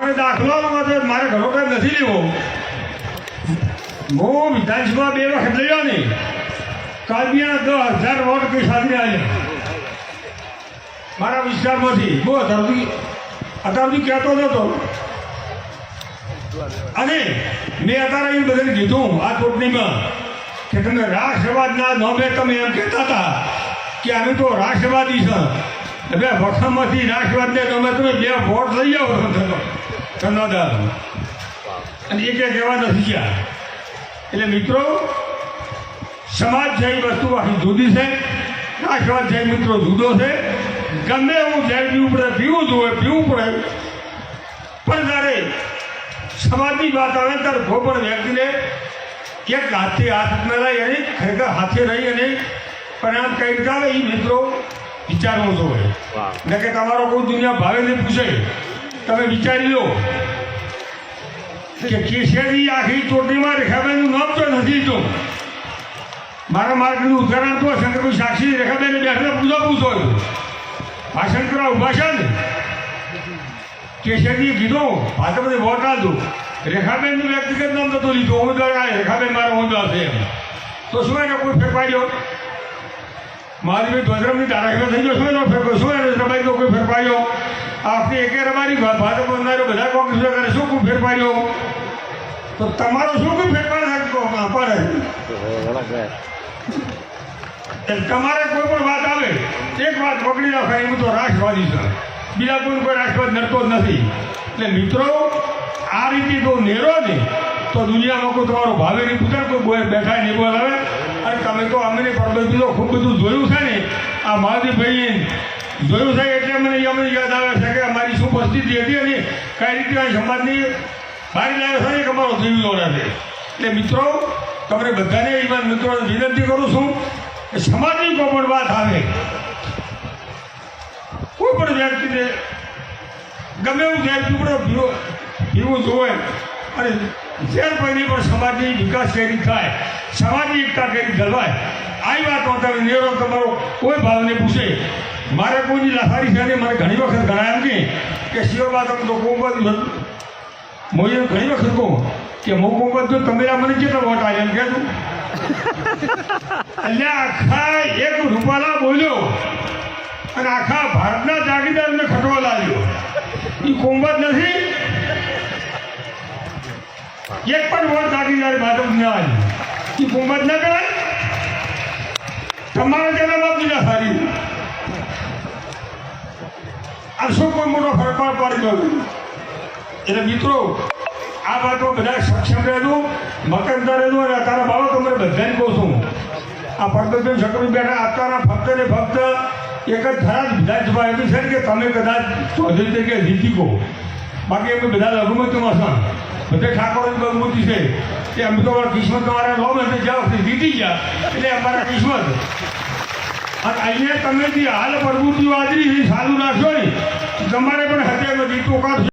દાખલામાં તો મારે ઘણો નથી લેવો. હું વિધાનસભા બે વખત લઈ ને કાલબિયાના દસ હજાર વોટ કઈ સાથે મારા વિસ્તારમાંથી બહુ અત્યારથી અત્યારથી કહેતો નહોતો અને મેં અત્યારે એ બધાને કીધું, આ ચૂંટણીમાં કે તમે રાષ્ટ્રવાદના નોમે તમે એમ કહેતા હતા કે અમે તો રાષ્ટ્રવાદી છે. એટલે વખમમાંથી રાષ્ટ્રવાદને તમે તમે બે વોટ લઈ જાઓ ધન્યવાદ અને એ કે કહેવા નથી ગયા. એટલે મિત્રો સમાજ એ વસ્તુ આખી જુદી છે. છે એ મિત્રો જુદો છે. ગમે એવું જય પીવું પડે પીવું જોઈએ પીવું પડે. પણ જ્યારે સમાજની વાત આવે ત્યારે કોઈ પણ વ્યક્તિને એક હાથથી હાથ મેળાય અને ખરેખર હાથે રહી અને પરિણામ કઈ રીતે આવે એ મિત્રો વિચારવું જોઈએ. ને કે તમારો કોઈ દુનિયા ભાવે નહીં પૂછે. તમે વિચારી લો કે કેશરી આખી ચોટીમાં રેખાબેનનું નામ તો નથી તો. મારા માર્ગનું ઉદાહરણ તો શંકરભાઈ સાક્ષી રેખાબેન બેઠા પૂછો પૂછો ભાષણ કરવા ઊભા છે ને કેશરીએ કીધો, ભાજપને વોટ આપજો. રેખાબેનનું વ્યક્તિગત નામ નતું લીધું. ઉમેદવાર આ રેખાબેન મારો ઉમેદવાર છે એમ. તો શું એને કોઈ ફેરફાર્યો મારી ભાઈ ધ્વજરામની ધારાસભ્ય થઈ ગયો. શું એનો ફેરફાર શું એને રબાઈનો કોઈ ફેરફાર્યો આપણે એકે અમારી ભાજપ બંધારો બધા કોંગ્રેસ કરે શું કોઈ ફેરફાર્યો તો તમારો શું કોઈ ફેરફાર થાય એટલે તમારે કોઈ પણ વાત આવે, એક વાત પકડી રાખવાની હું તો રાષ્ટ્રવાદી છું. બીજા કોઈ કોઈ રાષ્ટ્રવાદ નડતો જ નથી. એટલે મિત્રો, આ રીતે જો નેરો ને, તો દુનિયામાં કોઈ તમારો ભાવે નહીં પૂછે કોઈ બેઠા નહીં બોલાવે. અને તમે તો અમને પરબત તો ખૂબ બધું જોયું છે ને, આ મહાદેવભાઈ જોયું છે એટલે મને અમને યાદ આવે છે કે અમારી શું પરિસ્થિતિ હતી અને કઈ રીતે સમાજની બહાર લાવ્યો છે એક અમારો જીવ દોડે છે એટલે મિત્રો તમને બધાને એમાં મિત્રોને વિનંતી કરું છું કે સમાજની કોઈ પણ વાત આવે, કોઈ પણ વ્યક્તિને ગમે એવું જાય ટુકડો પીવું જોવે અને ઝેર પૈની પણ સમાજની વિકાસ કરી થાય, સમાજની એકતા કરી ગલવાય આવી વાતો તમે નેરો તમારો કોઈ ભાવને પૂછે. મારે કોઈની લાફારી છે ને મને ઘણી વખત ગણાય કે કે શિવબા તમે તો કોંબદ મોઈએ ઘણી વખત કહું કે હું કોંબદ જો તમે મને કેટલો વોટ આવે એમ કહેતું એટલે આખા એક રૂપાલા બોલ્યો અને આખા ભારતના જાગીદારને ખટવા લાગ્યો. એ કોંબત નથી. એક પણ વોટ જાય ભાજપ ન આવી એ કોંબત ના કરાય તમારે તેના બાપ દીધા સારી આ શું કોઈ મોટો ફરક પડી ગયો એટલે મિત્રો, આ વાતો બધા સક્ષમ રહેજો મકરદાર રહેજો અને અત્યારે બાબત તમને બધાને કહું છું. આ પરબતભાઈ શકરી બેઠા અત્યારના ફક્ત ને ફક્ત એક જ થરાદ વિધાનસભા એવી છે કે તમે કદાચ ચૌધરી તરીકે જીતી કહો બાકી એમ બધા લઘુમતીમાં છે. બધે ઠાકોરની બહુમતી છે. કે અમે તો કિસ્મત તમારા લો અમે જ્યાં જીતી ગયા, એટલે અમારા કિસ્મત અને અહીંયા તમે જે હાલ પ્રવૃત્તિઓ વાદરી ચાલુ રાખશો ને તમારે પણ હત્યામાં બધી કાઢશો